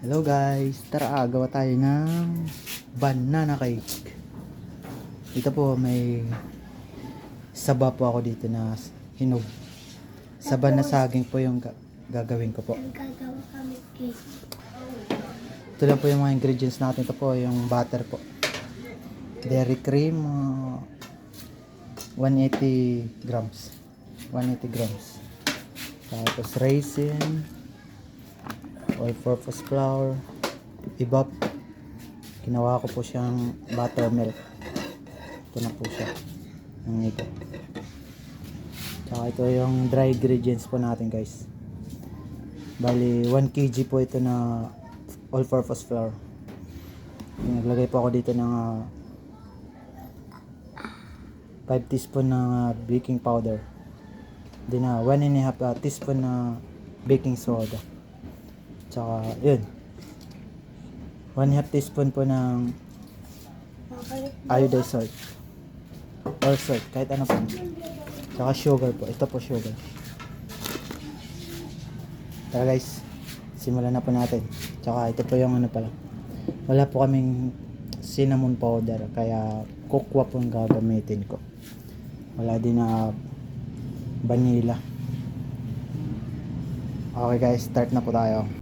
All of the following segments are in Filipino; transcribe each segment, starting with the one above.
Hello guys, tara ah, gawa tayo ng banana cake. Dito po may saba po ako dito na hinog. Saba na saging po yung ga- gagawin ko po. Ito lang po yung mga ingredients natin. Ito po yung butter po. Dairy cream, uh, 180 grams. 180 grams. Tapos raisin, all-purpose flour, ibap. Ginawa ko po siyang buttermilk. Ito na po siya. Ang ito. Tsaka ito yung dry ingredients po natin guys. Bali, 1 kg po ito na all-purpose flour. Naglagay po ako dito ng ah, 5 teaspoon ng ah, baking powder. Then na 1 and a half ah, teaspoon na baking soda. Tsaka, yun. 1 and a half teaspoon po ng iodized salt. Or salt, kahit ano po. Tsaka sugar po. Ito po sugar. Tara guys, simulan na po natin. Tsaka ito po yung ano pala. Wala po kaming cinnamon powder, kaya kukwa po yung gagamitin ko. Wala din na vanilla. Okay guys, start na po tayo.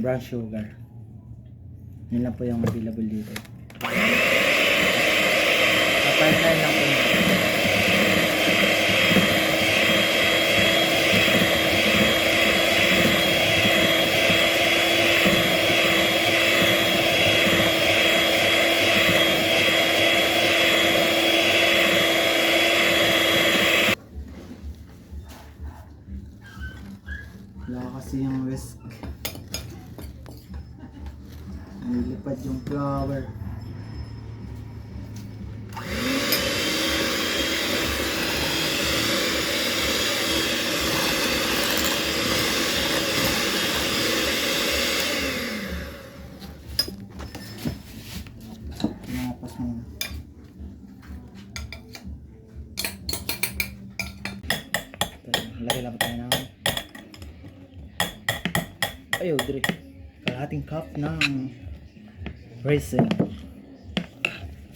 Brown sugar. Yun lang po yung available dito. Papainay lang po. Wala kasi yung whisk. Nilipad yung flower. Pinapas mo. na. Ito, Lagay lang tayo ng Ayaw, dire. Kalahating cup ng raisin.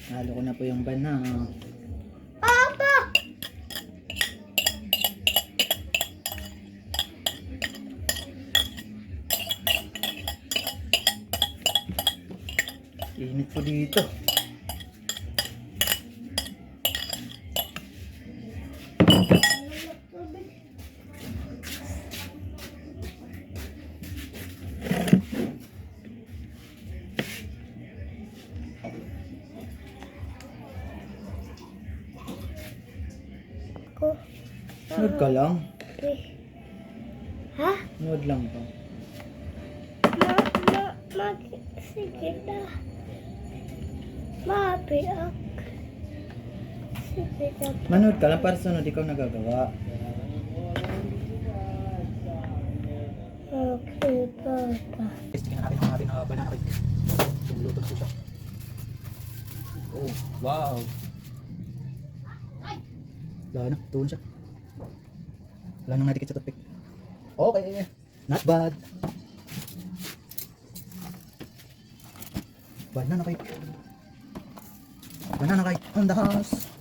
Halo ko na po yung banana. Papa! Init po dito. Ko. Sunod ka lang. Ha? Sunod lang pa. Ma, ma, mag, sige na. Mapiak. Sige na. Manood ka lang para sunod ikaw nagagawa. Okay, papa. Testingin natin ang ating uh, banana cake. Luluto po siya. Oh, wow. Wala na, tuon siya. Wala nang natikit sa toothpick. Okay, not bad. Banana cake. Banana cake on the house.